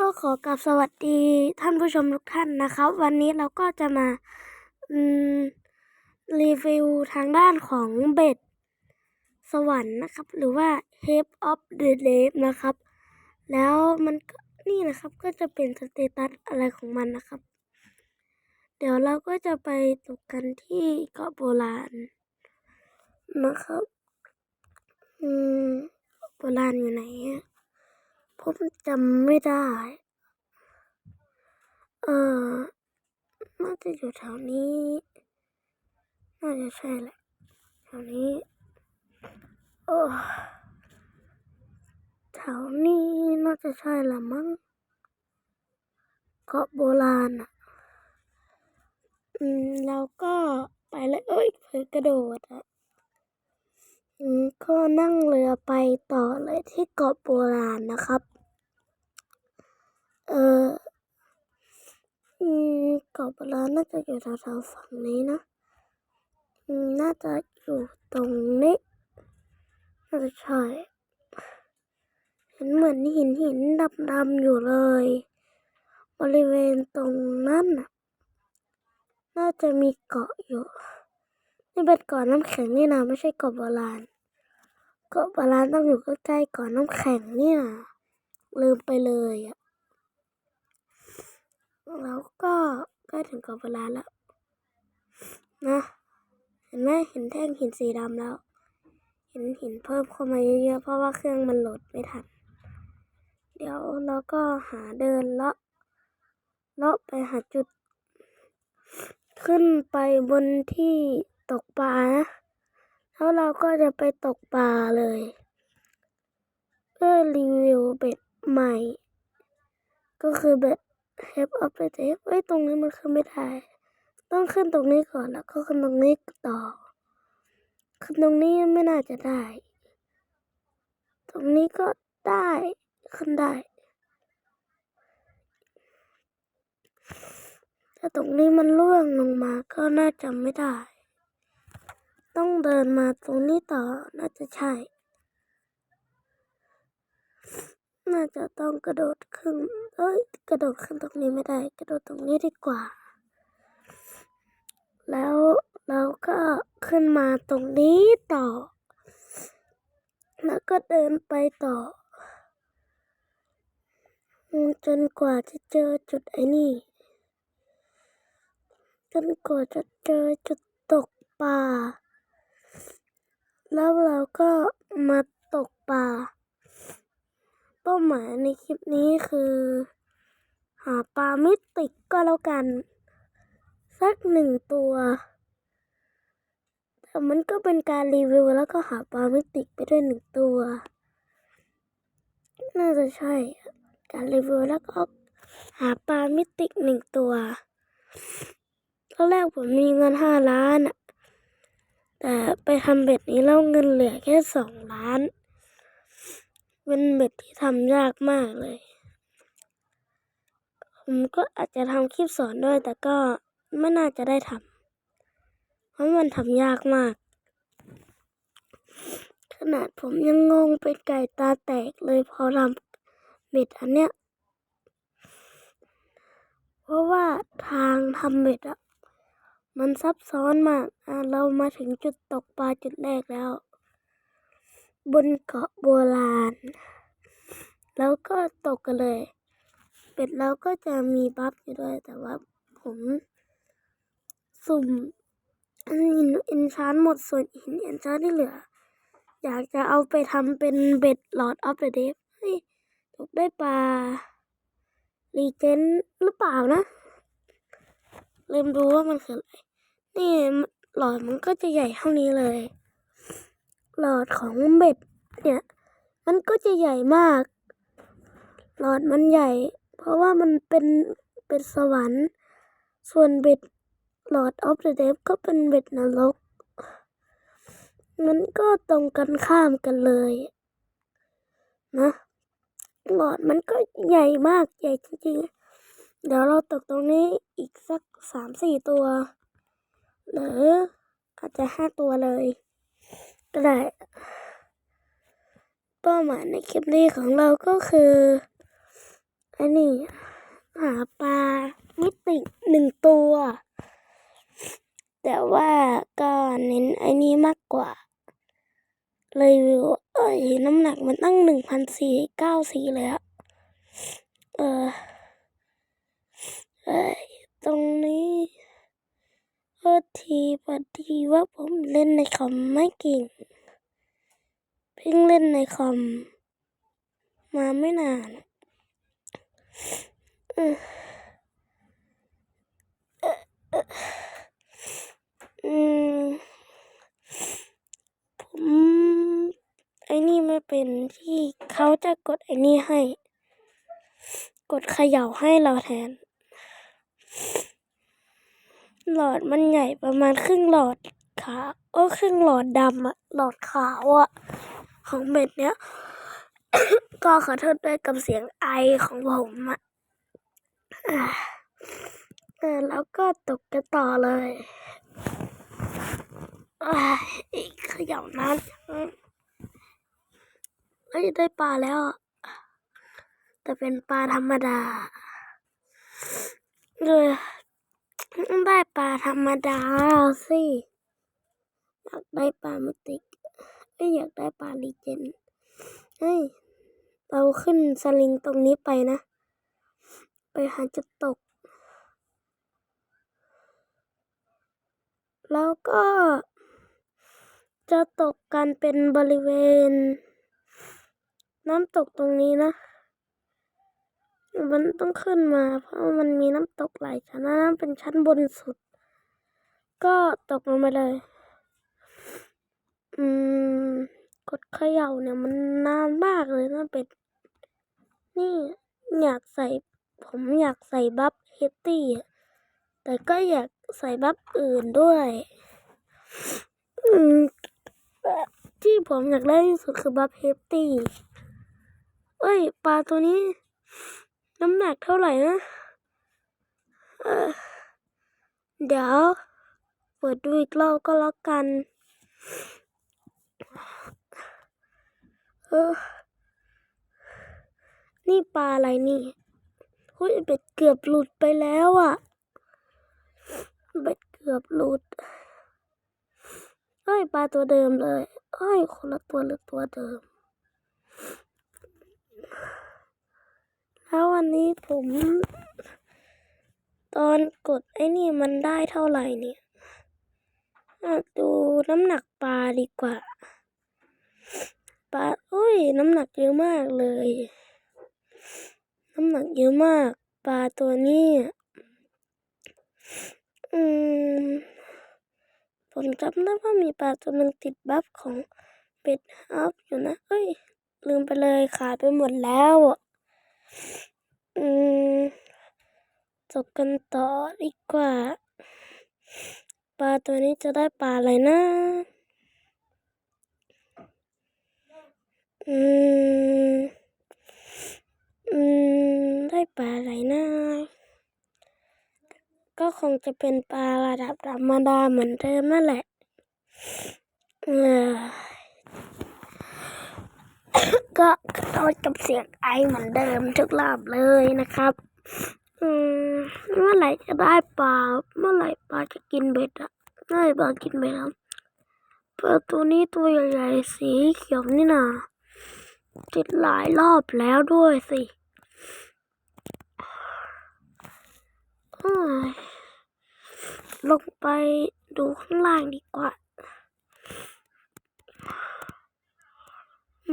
ก็ขอกราบสวัสดีท่านผู้ชมทุกท่านนะครับ วันนี้เราก็จะมาอืมรีวิวทางด้านของเบ็ดสวรรค์นะครับ หรือว่า h a p of the d a v นะครับ แล้วมันก็นี่นะครับก็จะเป็นสเตตัสอะไรของมันนะครับ เดี๋ยวเราก็จะไปตกกันที่เกาะโบราณนะครับ อืมโบราณอยู่ไหนอะ ผมจำไม่ได้ เออน่าจะอยู่แถวนี้ น่าจะใช่แหละแถวนี้ โอ้แถวนี้น่าจะใช่ละมั้งเกาะโบราณอะ อืมเราก็ไปเลยเอ้ยเผลอกระโดดอะ อืมก็นั่งเรือไปต่อเลยที่เกาะโบราณนะครับ เอออืมเกาะโบราน่าจะอยู่แถวๆฝั่งนี้นะอืมน่าจะอยู่ตรงนี้น่าจะใช่เห็นเหมือนหินหินดำๆอยู่เลย บริเวณตรงนั้นน่ะน่าจะมีเกาะอยู่นี่เป็นเกาะน้ำแข็งนี่นะไม่ใช่เกาะโบราณเกาะโบราณต้องอยู่ใกล้ๆเกาะน้ำแข็งนี่นะลืมไปเลยอะ แล้วก็ใกล้ถึงเกาะโบราแล้ว นะ เห็นไหมเห็นแท่งหินสีดำแล้ว เห็นหินเพิ่มเข้ามาเยอะๆ เพราะว่าเครื่องมันโหลดไม่ทัน เดี๋ยวเราก็หาเดินเลาะเลาะไปหาจุด ขึ้นไปบนที่ตกปลานะ แล้วเราก็จะไปตกปลาเลยเพื่อรีวิวเบ็ดใหม่ ก็คือเบ็ด Help of the d a y เอ้ยตรงนี้มันขึ้นไม่ได้ ต้องขึ้นตรงนี้ก่อนแล้วก็ขึ้นตรงนี้ต่อ ขึ้นตรงนี้ไม่น่าจะได้ ตรงนี้ก็ได้ขึ้นได้แต่ตรงนี้มันล่วงลงมาก็น่าจะไม่ได้ ต้องเดินมาตรงนี้ต่อน่าจะใช่ น่าจะต้องกระโดดขึ้น เอ้ย กระโดดขึ้นตรงนี้ไม่ได้ กระโดดตรงนี้ดีกว่า แล้วเราก็ขึ้นมาตรงนี้ต่อ แล้วก็เดินไปต่อ จนกว่าจะเจอจุดไอ้นี่ จนกว่าจะเจอจุดตกปลา แล้วเราก็มาตกปลา เป้าหมายในคลิปนี้คือ หาปลามิติกก็แล้วกัน สักหนึ่งตัว แต่มันก็เป็นการรีวิวแล้วก็หาปลามิติกไปด้วยหนึ่งตัว น่าจะใช่ การรีวิวแล้วก็หาปลามิติกหนึ่งตัวตอนแรกผมมีเงินห้าล้านอะแต่ไปทำเบ็ดนี้แล้วเงินเหลือแค่สองล้าน เป็นเบ็ดที่ทำยากมากเลย ผมก็อาจจะทำคลิปสอนด้วย แต่ก็ไม่น่าจะได้ทำเพราะมันทำยากมาก ขนาดผมยังงงเป็นไก่ตาแตกเลยพอทำเบ็ดอันเนี้ย เพราะว่าทางทำเบ็ดอะมันซับซ้อนมากอะเรามาถึงจุดตกปลาจุดแรกแล้ว บนเกาะโบราณ แล้วก็ตกกันเลย เป็ดเราก็จะมีบัฟอยู่ด้วย แต่ว่าผมสุ่มหินเอนชานหมดส่วนหินเอนชานที่เหลือ อยากจะเอาไปทำเป็นเบ็ดหลอดออฟเดอะเดฟเฮ้ยตกได้ปลารีเจนหรือเปล่านะลืมดูว่ามันคืออะไร นี่หลอดมันก็จะใหญ่เท่านี้เลย หลอดของเบ็ดเนี่ย มันก็จะใหญ่มาก หลอดมันใหญ่ เพราะว่ามันเป็นเป็นสวรรค์ ส่วนเบ็ดหลอดออฟเดอะเดฟก็เป็นเบ็ดนรก มันก็ตรงกันข้ามกันเลยนะหลอดมันก็ใหญ่มากใหญ่จริงๆ เดี๋ยวเราตกตรงนี้อีกสักสามสี่ตัว หรืออาจจะห้าตัวเลย ก็ได้ เป้าหมายในคลิปนี้ของเราก็คืออันนี้ หาปลามิติหนึ่งตัว แต่ว่าก็เน้นไอ้นี้มากกว่า เลยวิวเอ้ยน้ำหนักมันตั้งหนึ่งพันสี่เก้าสี่เลยอะเออเอ้ยตรงนี้ โทษทีพอดีว่าผมเล่นในคอมไม่เก่ง เพิ่งเล่นในคอม มาไม่นานออเอ่อเอ่ออืมผมไอ้นี่ไม่เป็นที่เขาจะกดไอ้นี่ให้ กดเขย่าให้เราแทน หลอดมันใหญ่ประมาณครึ่งหลอดขาวโอ้ครึ่งหลอดดำอะหลอดขาวอะของเบ็ดเนี้ย ก็ขอโทษด้วยกับเสียงไอของผมอะอ่าแล้วก็ตกกันต่อเลยอ่าอีกเขย่านานจังเฮ้ยได้ปลาแล้ว แต่เป็นปลาธรรมดาเลย ได้ปลาธรรมดาสิอยากได้ปลามิติกเอ้ยอยากได้ปลาลีเจนเฮ้ยเราขึ้นสลิงตรงนี้ไปนะ ไปหาจุดตก แล้วก็จะตกกันเป็นบริเวณ น้ำตกตรงนี้นะ มันต้องขึ้นมา เพราะมันมีน้ำตกหลายชั้นนะเป็นชั้นบนสุด ก็ตกลงไปเลย อืม กดเขย่าเนี่ยมันนานมากเลยนะเป็ด นี่อยากใส่ ผมอยากใส่บัฟเฮตตี้ แต่ก็อยากใส่บัฟอื่นด้วย อืมที่ผมอยากได้ที่สุดคือบัฟเฮตตี้ เอ้ย ปลาตัวนี้ น้ำหนักเท่าไหร่นะเเดี๋ยว เปิดดูอีกรอบก็แล้วกัน เออ นี่ปลาอะไรนี่เฮ้ยเบ็ดเกือบหลุดไปแล้วอะ่ะ เบ็ดเกือบหลุดเฮ้ยปลาตัวเดิมเลยเฮ้ยคนละตัวหรือตัวเดิม แล้ววันนี้ผม ตอนกดไอ้นี่มันได้เท่าไหร่เนี่ยดูน้ำหนักปลาดีกว่า ปลาโอ้ย น้ำหนักเยอะมากเลย น้ำหนักเยอะมาก ปลาตัวนี้อะอืมผมจำได้ว่ามีปลาตัวหนึ่งติดบัฟของเป็ดฮับอยู่นะ เอ้ย ลืมไปเลยขายไปหมดแล้วอะ อืมจบกันต่อดีกว่า ปลาตัวนี้จะได้ปลาอะไรนะ อืม อืม ได้ปลาอะไรนะ ก็คงจะเป็นปลาระดับธรรมดาเหมือนเดิมนั่นแหละ เออ ก็ขอโทษกับเสียงไอเหมือนเดิมทุกรอบเลยนะครับ อืมเมื่อไหร่จะได้ปลา เมื่อไหร่ปลาจะกินเบ็ดอะเมื่อไหร่ปลากินเบ็ดครับปลาตัวนี้ตัวใหญ่ๆสีเขียวนี่นาติดหลายรอบแล้วด้วยสิลงไปดูข้างล่างดีกว่า อืม อืม แล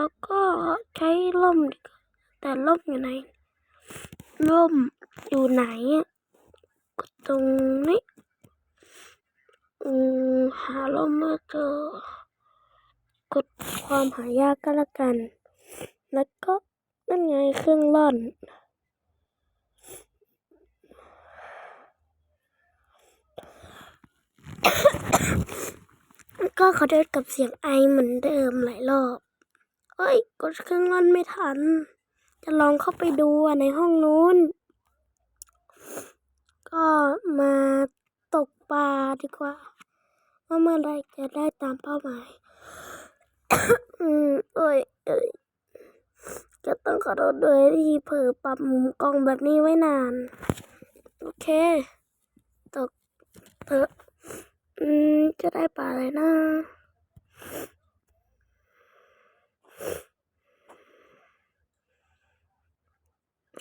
้วก็ใช้ล่มดีกว่าแต่ล่มอยู่ไหน ล่มอยู่ไหนอะกดตรงนี้อืมหาล่มไม่เจอกดความหายากก็แล้วกัน แล้วก็นั่นไงเครื่องร่อน ก็ขอเดินกับเสียงไอเหมือนเดิมหลายรอบเอ้ย กดเครื่องร่อนไม่ทัน จะลองเข้าไปดูในห้องนู้น ก็มาตกปลาดีกว่าว่าเมื่อไรจะได้ตามเป้าหมาย อืม เอ้ยเอ้ย จะต้องขอโทษด้วยที่เผลอปรับมุมกล้องแบบนี้ไว้นาน โอเค ตกเถอะอืม จะได้ปลาอะไรนะ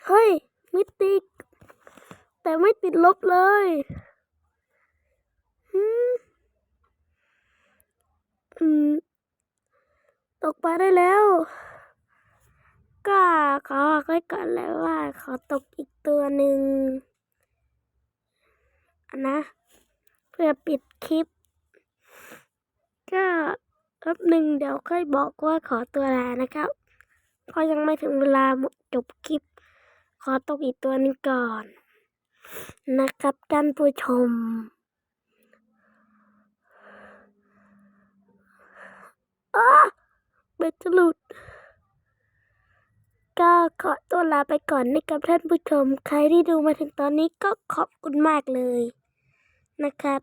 เฮ้ย มิติก แต่ไม่ติดลบเลยอืมอืมตกปลาได้แล้ว ก็ขอบอกไว้ก่อนเลยว่าขอตกอีกตัวหนึ่งนนะ เพื่อปิดคลิป ก็แป๊บหนึ่งเดี๋ยวค่อยบอกว่าขอตัวอะไรนะครับเพราะยังไม่ถึงเวลาจบคลิป ขอตกอีกตัวนึงก่อน นะครับท่านผู้ชม อ้าเบ็ดจะหลุด ก็ขอตัวลาไปก่อนนะครับท่านผู้ชม ใครที่ดูมาถึงตอนนี้ก็ขอบคุณมากเลยนะครับ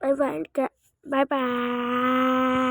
บายบายกะบายบาย